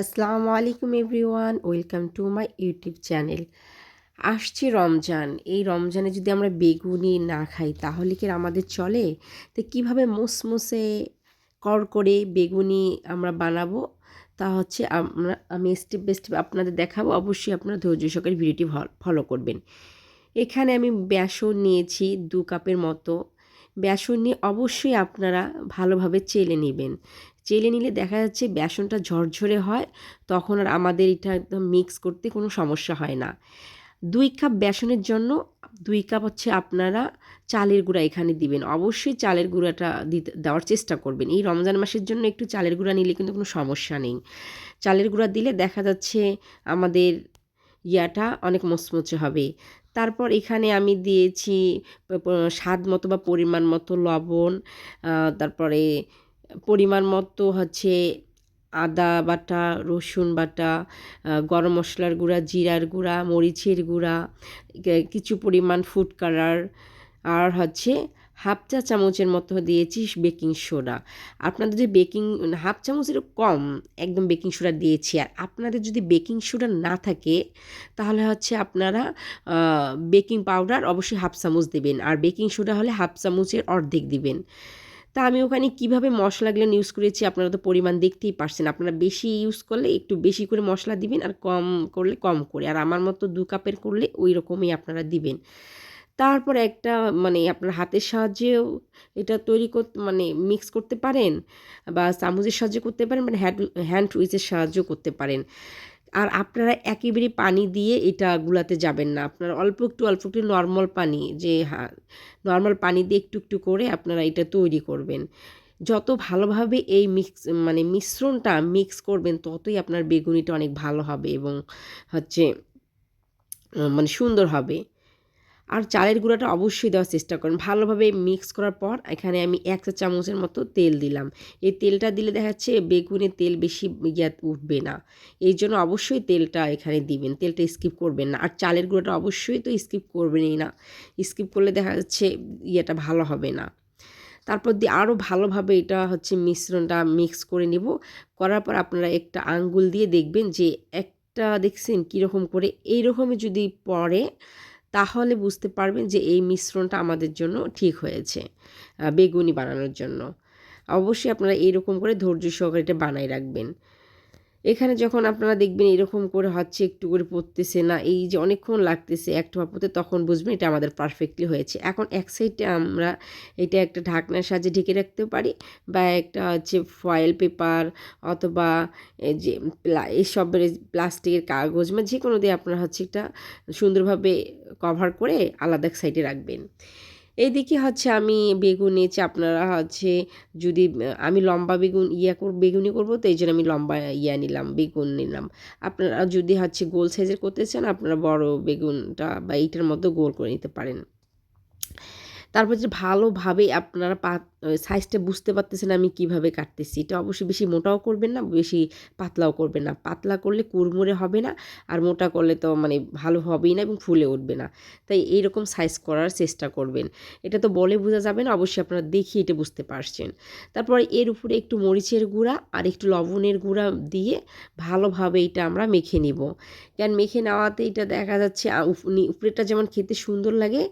আসসালামু আলাইকুম everyone, welcome to my YouTube channel. আসছে রমজান। এই রমজানে যদি আমরা বেগুনি না খাই, তাহলে কি আমাদের চলে? তো কীভাবে মুসমুসে কর করে বেগুনি আমরা বানাবো, তা হচ্ছে আমরা, আমি স্টেপ বাই স্টেপ আপনাদের দেখাবো। অবশ্যই আপনারা ধৈর্য সহকারে ভিডিওটি ফলো করবেন। এখানে আমি বেসন নিয়েছি দু কাপের মতো। বেসন নিয়ে অবশ্যই আপনারা ভালোভাবে চেলে নেবেন। চেলে নিলে দেখা যাচ্ছে বেসনটা ঝরঝরে হয়, তখন আর আমাদের এটা একদম মিক্স করতে কোনো সমস্যা হয় না। দুই কাপ বেসনের জন্য দুই কাপ হচ্ছে আপনারা চালের গুঁড়া এখানে দিবেন। অবশ্যই চালের গুঁড়াটা দিতে, দেওয়ার চেষ্টা করবেন। এই রমজান মাসের জন্য একটু চালের গুঁড়া নিলে কিন্তু কোনো সমস্যা নেই। চালের গুঁড়া দিলে দেখা যাচ্ছে আমাদের ইয়াটা অনেক মচমচে হবে। তারপর এখানে আমি দিয়েছি স্বাদ মতো বা পরিমাণ মতো লবণ তারপরে পরিমাণ মতো হচ্ছে আদা বাটা, রসুন বাটা গরম মশলার গুঁড়া, জিরার গুঁড়া, মরিচের গুঁড়া কিছু পরিমাণ ফুড কালার আর হচ্ছে হাফ চা চামচের মতো দিয়েছি বেকিং সোডা আপনাদের যদি বেকিং হাফ চামচের কম একদম বেকিং সোডা দিয়েছি, আর আপনাদের যদি বেকিং সোডা না থাকে, তাহলে হচ্ছে আপনারা বেকিং পাউডার অবশ্যই হাফ চামচ দেবেন, আর বেকিং সোডা হলে হাফ চামচের অর্ধেক দিবেন। তা আমি ওখানে কীভাবে মশলাগুলো ইউজ করেছি আপনারা তো পরিমাণ দেখতেই পারছেন। আপনারা বেশি ইউজ করলে একটু বেশি করে মশলা দিবেন আর কম করলে কম করে। আর আমার মতো দু কাপের করলে ওই রকমই আপনারা দিবেন। তারপর একটা মানে আপনার হাতের সাহায্যেও এটা তৈরি করতে মানে মিক্স করতে পারেন বা চামচের সাহায্যে করতে পারেন মানে হ্যান্ড হ্যান্ড উইচের সাহায্য করতে পারেন। আর আপনারা একেবারে পানি দিয়ে এটা গুলাতে যাবেন না। আপনারা অল্প একটু অল্প একটু নর্মাল পানি যে হ্যাঁ নর্মাল পানি দিয়ে একটু একটু করে আপনারা এটা তৈরি করবেন। যত ভালোভাবে এই মিক্স মানে মিশ্রণটা মিক্স করবেন, ততই আপনার বেগুনিটা অনেক ভালো হবে এবং হচ্ছে মানে সুন্দর হবে। আর চালের গুঁড়াটা অবশ্যই দেওয়ার চেষ্টা করেন। ভালোভাবে মিক্স করার পর এখানে আমি এক চা চামচের মতো তেল দিলাম। এই তেলটা দিলে দেখা যাচ্ছে বেগুনে তেল বেশি ইয়া উঠবে না। এই জন্য অবশ্যই তেলটা এখানে দিবেন। তেলটা স্কিপ করবেন না। আর চালের গুঁড়োটা অবশ্যই তো স্কিপ করবেনই না। স্কিপ করলে দেখা যাচ্ছে ইয়েটা ভালো হবে না। তারপর দিয়ে আরও ভালোভাবে এটা হচ্ছে মিশ্রণটা মিক্স করে নিব। করার পর আপনারা একটা আঙ্গুল দিয়ে দেখবেন যে একটা দেখছেন কীরকম করে। এইরকমই যদি পরে তাহলে বুঝতে পারবেন যে এই মিশ্রণটা আমাদের জন্য ঠিক হয়েছে বেগুনি বানানোর জন্য। অবশ্যই আপনারা এইরকম করে ধৈর্য সহকারে এটা বানাই রাখবেন। এখানে যখন আপনারা দেখবেন এরকম করে হচ্ছে একটু করে পড়তেছে না, এই যে অনেকক্ষণ লাগতেছে একটু পড়তে, তখন বুঝবেন এটা আমাদের পারফেক্টলি হয়েছে। এখন এক সাইডে আমরা এটা একটা ঢাকনার সাহায্যে ঢেকে রাখতেও পারি বা একটা হচ্ছে ফয়েল পেপার অথবা এই যে এইসবের প্লাস্টিকের কাগজ বা যে কোনো দিয়ে আপনারা হচ্ছে একটা সুন্দরভাবে কভার করে আলাদা এক সাইডে রাখবেন। এইদিকে হচ্ছে আমি বেগুন নিয়েছি আপনারা হচ্ছে যদি, আমি লম্বা বেগুন ইয়া করব বেগুনি করব, তো এই জন্য আমি লম্বা ইয়া নিলাম, বেগুন নিলাম। আপনারা যদি হচ্ছে গোল সাইজের করতে চান, আপনারা বড় বেগুনটা বা এইটার মতো গোল করে নিতে পারেন। তারপর যে ভালোভাবে আপনারা পা সাইজটা বুঝতে পারতেছেন আমি কীভাবে কাটতেছি, এটা অবশ্যই বেশি মোটাও করবেন না, বেশি পাতলাও করবেন না। পাতলা করলে কুরমুরে হবে না, আর মোটা করলে তো মানে ভালো হবেই না এবং ফুলে উঠবে না। তাই এইরকম সাইজ করার চেষ্টা করবেন। এটা তো বলে বোঝা যাবে না, অবশ্যই আপনারা দেখিয়ে এটা বুঝতে পারছেন। তারপর এর উপরে একটু মরিচের গুঁড়া আর একটু লবণের গুঁড়া দিয়ে ভালোভাবে এটা আমরা মেখে নিব। কারণ মেখে নেওয়াতে এটা দেখা যাচ্ছে উপরেটা যেমন খেতে সুন্দর লাগে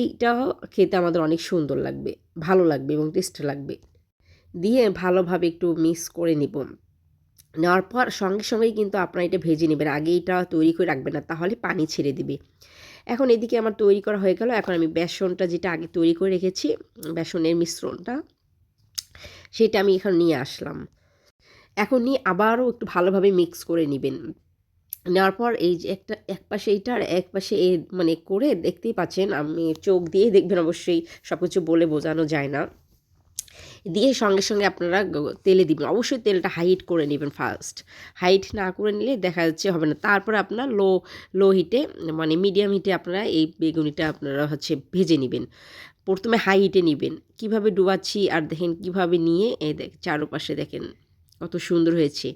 এইটাও খেতে আমাদের অনেক সুন্দর লাগবে, ভালো লাগবে এবং টেস্ট লাগবে। দিয়ে ভালোভাবে একটু মিক্স করে নিব। নেওয়ার পর সঙ্গে সঙ্গেই কিন্তু আপনারা এটা ভেজে নেবেন। আগে এটা তৈরি করে রাখবেন না, তাহলে পানি ছেড়ে দিবে। এখন এদিকে আমার তৈরি করা হয়ে গেল। এখন আমি বেসনটা যেটা আগে তৈরি করে রেখেছি, বেসনের মিশ্রণটা, সেটা আমি এখানে নিয়ে আসলাম। এখন নিয়ে আবারও একটু ভালোভাবে মিক্স করে নেবেন। নেওয়ার পর এই যে একটা, এক পাশে এইটা আর এক পাশে এ মানে করে দেখতেই পাচ্ছেন, আমি চোখ দিয়ে দেখবেন অবশ্যই সব কিছু বলে বোঝানো যায় না। দিয়ে সঙ্গে সঙ্গে আপনারা তেলে দিবেন, অবশ্যই তেলটা হাইট করে নেবেন ফার্স্ট। হাইট না করে নিলে দেখা যাচ্ছে হবে না। তারপরে আপনার লো লো হিটে মানে মিডিয়াম হিটে আপনারা এই বেগুনিটা আপনারা হচ্ছে ভেজে নেবেন। প্রথমে হাই হিটে নেবেন। কীভাবে ডুবাচ্ছি আর দেখেন কীভাবে নিয়ে এই দেখ, চারোপাশে দেখেন কত সুন্দর হয়েছে।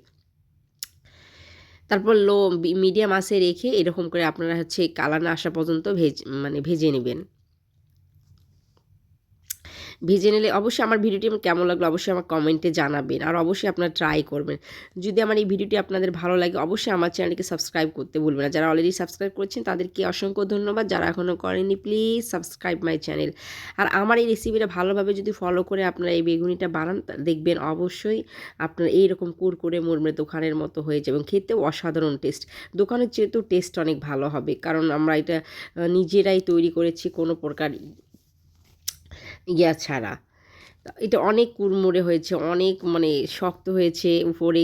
তারপর লো মিডিয়াম আসে রেখে এরকম করে আপনারা হচ্ছে কালার না আসা পর্যন্ত ভেজ মানে ভেজে নেবেন। ভেজে নিলে অবশ্যই আমার ভিডিওটি আমার কেমন লাগল অবশ্যই আমার কমেন্টে জানাবেন আর অবশ্যই আপনারা ট্রাই করবেন। যদি আমার এই ভিডিওটি আপনাদের ভালো লাগে অবশ্যই আমার চ্যানেলকে সাবস্ক্রাইব করতে ভুলবেন না। যারা অলরেডি সাবস্ক্রাইব করেছেন তাদেরকে অসংখ্য ধন্যবাদ। যারা এখনও করেনি প্লিজ সাবস্ক্রাইব মাই চ্যানেল আর আমার এই রেসিপিটা ভালোভাবে যদি ফলো করে আপনারা এই বেগুনিটা বানান দেখবেন অবশ্যই আপনার এইরকম কুরকুরে মুরমুরে দোকানের মতো হয়ে যাবে এবং খেতেও অসাধারণ টেস্ট দোকানের চেয়েতেও টেস্ট অনেক ভালো হবে। কারণ আমরা এটা নিজেরাই তৈরি করেছি কোনো প্রকার ইয়া ছাড়া। এটা অনেক কুড়মুড়ে হয়েছে, অনেক মানে শক্ত হয়েছে, উপরে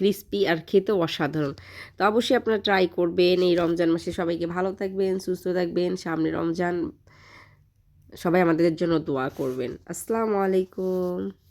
ক্রিস্পি আর খেতেও অসাধারণ। তো অবশ্যই আপনারা ট্রাই করবেন এই রমজান মাসে। সবাইকে ভালো থাকবেন, সুস্থ থাকবেন, সামনে রমজান। সবাই আমাদের জন্য দোয়া করবেন। আসসালামু আলাইকুম।